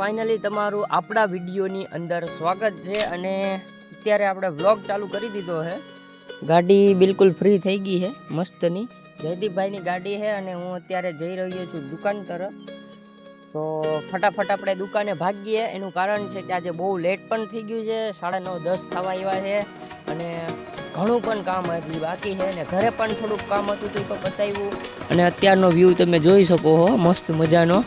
Finally તમારું આપણા વિડીયોની અંદર સ્વાગત છે અને અત્યારે આપણે વ્લોગ ચાલુ કરી દીધો છે. ગાડી બિલકુલ ફ્રી થઈ ગઈ છે, મસ્તની. જયદીપભાઈની ગાડી છે અને હું અત્યારે જઈ રહ્યો છું દુકાન તરફ. તો ફટાફટ આપણે દુકાને ભાગીએ. એનું કારણ છે કે આજે બહુ લેટ પણ થઈ ગયું છે. સાડા નવ, દસ થવા આવ્યા છે અને ઘણું પણ કામ હજી બાકી છે અને ઘરે પણ થોડુંક કામ હતું તે પણ બતાવ્યું. અને અત્યારનો વ્યૂ તમે જોઈ શકો હો, મસ્ત મજાનો.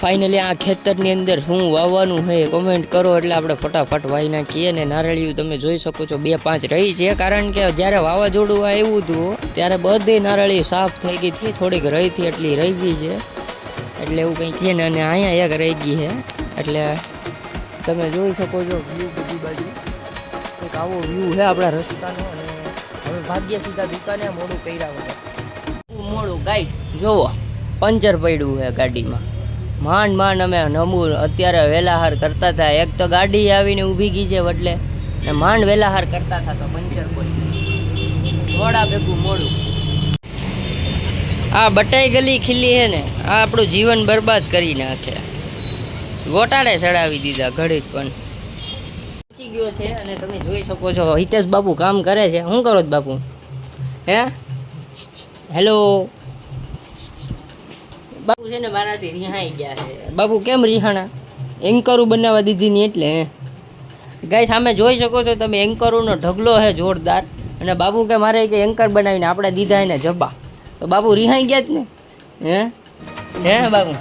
ફાઇનલી આ ખેતરની અંદર શું વાવવાનું છે કોમેન્ટ કરો એટલે આપણે ફટાફટ વાવી નાખીએ ને નારળિયું તમે જોઈ શકો છો, બે પાંચ રહી છે. કારણ કે જ્યારે વાવાઝોડું આવ્યું હતું, ત્યારે બધી નારળી સાફ થઈ ગઈ હતી, થોડીક રહી હતી એટલી રહી ગઈ છે. એટલે એવું કંઈક છે ને, અને અહીંયા એક રહી ગઈ છે. એટલે તમે જોઈ શકો છો વ્યૂ બધી બાજુ. એક આવો વ્યૂ છે આપણા રસ્તાનો, અને હવે ભાગ્ય સીધા દુકાને મોડું કર્યા વગર. મોડું ગાઈશ જોવો પંચર પડ્યું છે ગાડીમાં. માંડ માંડ અમે નમૂર અત્યારે વેલાહાર કરતા હતા એક તો ગાડી આવીને ઊભી ગઈ છે એટલે ને માંડ વેલાહાર કરતા હતા તો પંચર પડી મોડા ભેગું મોડું. આ બટાઈ ગલી ખીલી છે ને, આ આપણું જીવન બરબાદ કરી નાખે. ગોટાળે ચડાવી દીધા ઘડી પણ. પહોંચી ગયો છે અને તમે જોઈ શકો છો, હિતેશ બાપુ કામ કરે છે. શું કરો છો બાપુ? હે? હેલો? છે ને મારાથી રિહાઈ ગયા છે. બાપુ કેમ રિહાણા? એન્કરું બનાવવા દીધી ને એટલે ગાય સામે જોઈ શકો છો તમે એન્કરોનો ઢગલો છે જોરદાર. અને બાપુ કે મારે કે એન્કર બનાવીને આપણે દીધા એને જબ્બા. તો બાપુ રિહાઈ ગયા જ ને? હે? હે, બાપુ?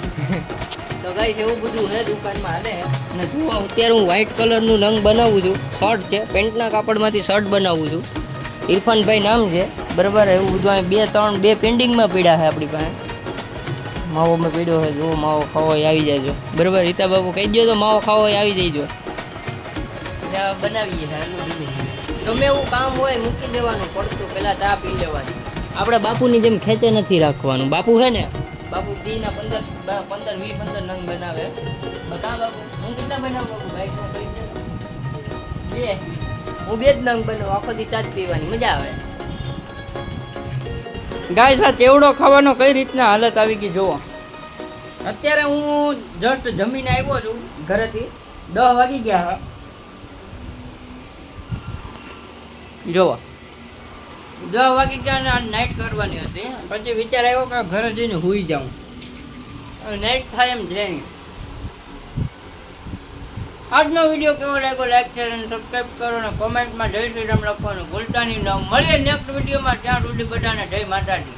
તો ગાય એવું બધું છે દુકાનમાં હાલે. અને જુઓ, અત્યારે હું વ્હાઇટ કલરનું રંગ બનાવું છું. શર્ટ છે પેન્ટના કાપડમાંથી શર્ટ બનાવું છું. ઇરફાનભાઈ નામ છે. બરાબર, એવું બધું બે, ત્રણ, બે પેન્ડિંગમાં પડ્યા છે આપણી પાસે. માવો મેં પીડ્યો છે જો માવો ખાવો આવી જાજો. બરાબર? રીતા બાબુ કહી દો તો માવો ખાવો આવી જઈજો. બનાવીએ ગમે એવું કામ હોય, મૂકી દેવાનું, પડતું પહેલાં ચા પી લેવાની. આપણે બાપુની જેમ ખેંચે નથી રાખવાનું. બાપુ છે ને, બાપુ દીના પંદર પંદર, વીસ, પંદર નંગ બનાવે. બતા બાપુ, હું કેટલા બનાવું બાપુ બે. હું બે જ નંગ બનાવું, આખો દી ચા જ પીવાની. મજા આવે. ગાય સાથે એવડો ખાવાનો કઈ રીતના હાલત આવી ગઈ જુઓ અત્યારે હું જસ્ટ જમીને આવ્યો છું ઘરેથી. દસ વાગી ગયા જુઓ દસ વાગી ગયા ને આજ નાઇટ કરવાની હતી. પછી વિચાર આવ્યો કે ઘરે જઈને હુઈ જાઉં. નાઇટ થાય એમ છે નહીં આજનો વીડિયો કેવો લાગ્યો? લાઈક શેર અને સબસ્ક્રાઈબ કરો અને કોમેન્ટમાં જય શ્રીરામ લખવાનું ભૂલતા નહીં. મળીએ નેક્સ્ટ વિડીયોમાં. ત્યાં સુધી બધાને જય માતાજી.